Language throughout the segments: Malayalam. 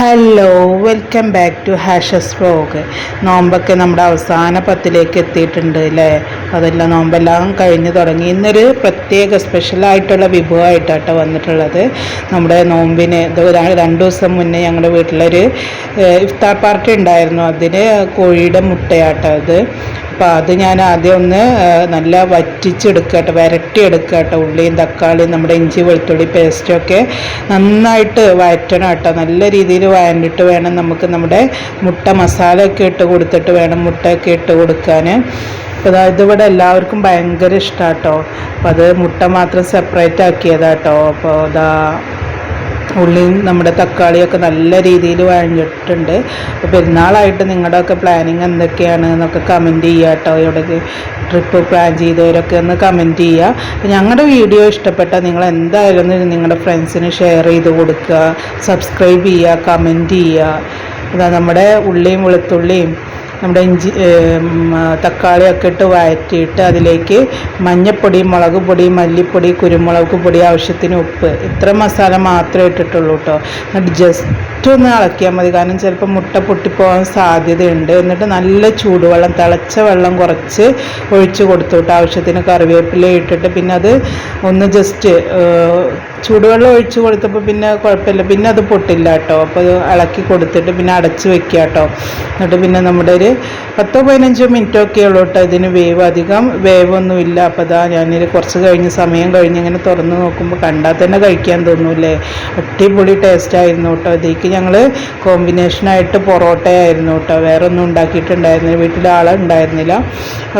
Hello welcome back to Hashas vlog നോമ്പൊക്കെ നമ്മുടെ അവസാന പത്തിലേക്ക് എത്തിയിട്ടുണ്ട് അല്ലേ? അതെല്ലാം നോമ്പെല്ലാം കഴിഞ്ഞ് തുടങ്ങി. ഇന്നൊരു പ്രത്യേക സ്പെഷ്യലായിട്ടുള്ള വിഭവമായിട്ടാട്ടോ വന്നിട്ടുള്ളത്. നമ്മുടെ നോമ്പിന് രണ്ട് ദിവസം മുന്നേ ഞങ്ങളുടെ വീട്ടിലൊരു ഇഫ്താർ പാർട്ടി ഉണ്ടായിരുന്നു. അതിന് കോഴിയുടെ മുട്ടയാട്ടോ ഇത്. അപ്പോൾ അത് ഞാൻ ആദ്യം ഒന്ന് നല്ല വറ്റിച്ചെടുക്കട്ടെ വരട്ടിയെടുക്കുക കേട്ടോ ഉള്ളിയും തക്കാളിയും നമ്മുടെ ഇഞ്ചി വെളുത്തുള്ളി പേസ്റ്റൊക്കെ നന്നായിട്ട് വഴറ്റണം കേട്ടോ. നല്ല രീതിയിൽ വഴണ്ടിട്ട് വേണം നമുക്ക് നമ്മുടെ മുട്ട മസാലയൊക്കെ ഇട്ട് കൊടുത്തിട്ട് വേണം മുട്ടയൊക്കെ ഇട്ട് കൊടുക്കാൻ അപ്പോൾ ഇതിവിടെ എല്ലാവർക്കും ഭയങ്കര ഇഷ്ടമാണ് കേട്ടോ അപ്പോൾ അത് മുട്ട മാത്രം സെപ്പറേറ്റ് ആക്കിയതാട്ടോ. അപ്പോൾ ഇതാ ഉള്ളിയും നമ്മുടെ തക്കാളിയൊക്കെ നല്ല രീതിയിൽ വഴഞ്ഞിട്ടുണ്ട്. പെരുന്നാളായിട്ട് നിങ്ങളുടെയൊക്കെ പ്ലാനിങ് എന്തൊക്കെയാണ് എന്നൊക്കെ കമന്റ് ചെയ്യുക കേട്ടോ ഇവിടെ ട്രിപ്പ് പ്ലാൻ ചെയ്തവരൊക്കെ ഒന്ന് കമന്റ് ചെയ്യുക. അപ്പോൾ ഞങ്ങളുടെ വീഡിയോ ഇഷ്ടപ്പെട്ടാൽ നിങ്ങൾ എന്തായാലും നിങ്ങളുടെ ഫ്രണ്ട്സിന് ഷെയർ ചെയ്ത് കൊടുക്കുക. സബ്സ്ക്രൈബ് ചെയ്യുക കമന്റ് ചെയ്യുക. ഇതാ നമ്മുടെ ഉള്ളിയും വെളുത്തുള്ളിയും. നമ്മുടെ ഇഞ്ചി തക്കാളിയൊക്കെ ഇട്ട് വഴറ്റിയിട്ട് അതിലേക്ക് മഞ്ഞപ്പൊടി മുളക് പൊടി മല്ലിപ്പൊടി കുരുമുളക് പൊടി ആവശ്യത്തിന് ഉപ്പ്. ഇത്ര മസാല മാത്രമേ ഇട്ടിട്ടുള്ളൂ കേട്ടോ എന്നിട്ട് ജസ്റ്റ് ഒന്ന് ഇളക്കിയാൽ മതി. കാരണം ചിലപ്പോൾ മുട്ട പൊട്ടിപ്പോകാൻ സാധ്യതയുണ്ട്. എന്നിട്ട് നല്ല ചൂടുവെള്ളം തിളച്ച വെള്ളം കുറച്ച് ഒഴിച്ച് കൊടുത്തു കേട്ടോ ആവശ്യത്തിന് കറിവേപ്പില ഇട്ടിട്ട് പിന്നെ അത് ഒന്ന് ജസ്റ്റ് ചൂടുവെള്ളം ഒഴിച്ച് കൊടുത്തപ്പോൾ പിന്നെ കുഴപ്പമില്ല. പിന്നെ അത് പൊട്ടില്ല കേട്ടോ അപ്പോൾ ഇളക്കി കൊടുത്തിട്ട് പിന്നെ അടച്ച് വെക്കുക കേട്ടോ എന്നിട്ട് പിന്നെ നമ്മുടെ ഒരു പത്തോ പതിനഞ്ചോ മിനിറ്റോ ഒക്കെ ഉള്ളൂ കേട്ടോ ഇതിന് വേവ് അധികം വേവൊന്നുമില്ല. അപ്പോൾ അതാ ഞാനിൽ കുറച്ച് കഴിഞ്ഞ് സമയം കഴിഞ്ഞ് ഇങ്ങനെ തുറന്ന് നോക്കുമ്പോൾ കണ്ടാൽ തന്നെ കഴിക്കാൻ തോന്നൂല്ലേ? അടിപൊളി ടേസ്റ്റ് ആയിരുന്നു കേട്ടോ. ഇതിലേക്ക് ഞങ്ങൾ കോമ്പിനേഷനായിട്ട് പൊറോട്ടയായിരുന്നു കേട്ടോ. വേറെ ഒന്നും ഉണ്ടാക്കിയിട്ടുണ്ടായിരുന്നില്ല വീട്ടിൽ ആളുണ്ടായിരുന്നില്ല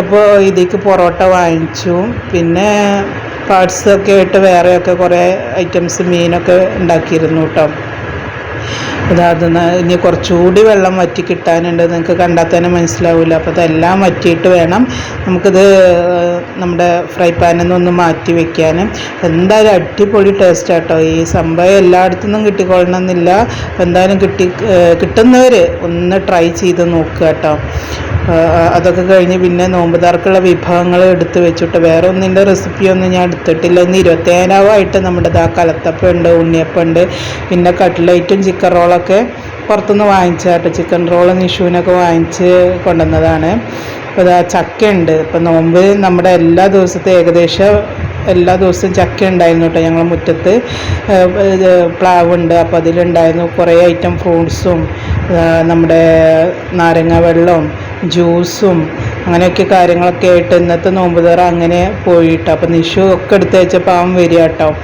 അപ്പോൾ ഇതിലേക്ക് പൊറോട്ട വാങ്ങിച്ചു. പിന്നെ പാർട്സൊക്കെ ആയിട്ട് വേറെയൊക്കെ കുറേ ഐറ്റംസ് മീനൊക്കെ ഉണ്ടാക്കിയിരുന്നു കേട്ടോ. അത് ഇനി കുറച്ചുകൂടി വെള്ളം വറ്റി കിട്ടാനുണ്ട്. നിങ്ങൾക്ക് കണ്ടാൽ തന്നെ മനസ്സിലാവില്ല അപ്പോൾ അതെല്ലാം വറ്റിയിട്ട് വേണം നമുക്കിത് നമ്മുടെ ഫ്രൈ പാനിൽ നിന്നൊന്ന് മാറ്റി വെക്കാൻ. എന്തായാലും അടിപൊളി ടേസ്റ്റ് ആട്ടോ. ഈ സംഭവം എല്ലായിടത്തു നിന്നും കിട്ടിക്കൊള്ളണമെന്നില്ല എന്തായാലും കിട്ടി കിട്ടുന്നവർ ഒന്ന് ട്രൈ ചെയ്ത് നോക്കുക കേട്ടോ. അതൊക്കെ കഴിഞ്ഞ് പിന്നെ നോമ്പ് തറക്കുള്ള വിഭവങ്ങൾ എടുത്ത് വെച്ചിട്ട് വേറെ ഒന്നിന്റെ റെസിപ്പിയൊന്നും ഞാൻ എടുത്തിട്ടില്ല. ഇന്ന് ഇരുപത്തേഴാവായിട്ട് നമ്മുടെ ദാ കലത്തപ്പം ഉണ്ട് ഉണ്ണിയപ്പം പിന്നെ കട്ട്ലൈറ്റും ചിക്കൻ റോളൊക്കെ പുറത്തുനിന്ന് വാങ്ങിച്ചാട്ടോ ചിക്കൻ റോൾ നിഷുവിനൊക്കെ വാങ്ങിച്ച് കൊണ്ടുവന്നതാണ്. അപ്പോൾ ഇതാ ചക്കയുണ്ട്. ഇപ്പം നോമ്പ് നമ്മുടെ എല്ലാ ദിവസത്തെ ഏകദേശം എല്ലാ ദിവസവും ചക്ക ഉണ്ടായിരുന്നു കേട്ടോ ഞങ്ങൾ മുറ്റത്ത്. ഇത് പ്ലാവുണ്ട്. അപ്പോൾ അതിലുണ്ടായിരുന്നു കുറേ ഐറ്റം ഫ്രൂട്ട്സും നമ്മുടെ നാരങ്ങ വെള്ളവും ജ്യൂസും അങ്ങനെയൊക്കെ കാര്യങ്ങളൊക്കെ ആയിട്ട് ഇന്നത്തെ നോമ്പ് അങ്ങനെ പോയിട്ട്. അപ്പം നിഷു ഒക്കെ എടുത്ത് വെച്ചപ്പോൾ അവൻ വരിക കേട്ടോ.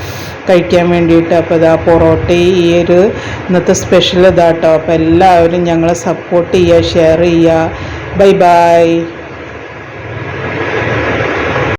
കഴിക്കാൻ വേണ്ടിയിട്ട്. അപ്പോൾ ഇതാ പൊറോട്ട ഈ ഒരു ഇന്നത്തെ സ്പെഷ്യൽ ഇതാട്ടോ. അപ്പോൾ എല്ലാവരും ഞങ്ങളെ സപ്പോർട്ട് ചെയ്യുക ഷെയർ ചെയ്യുക. Bye bye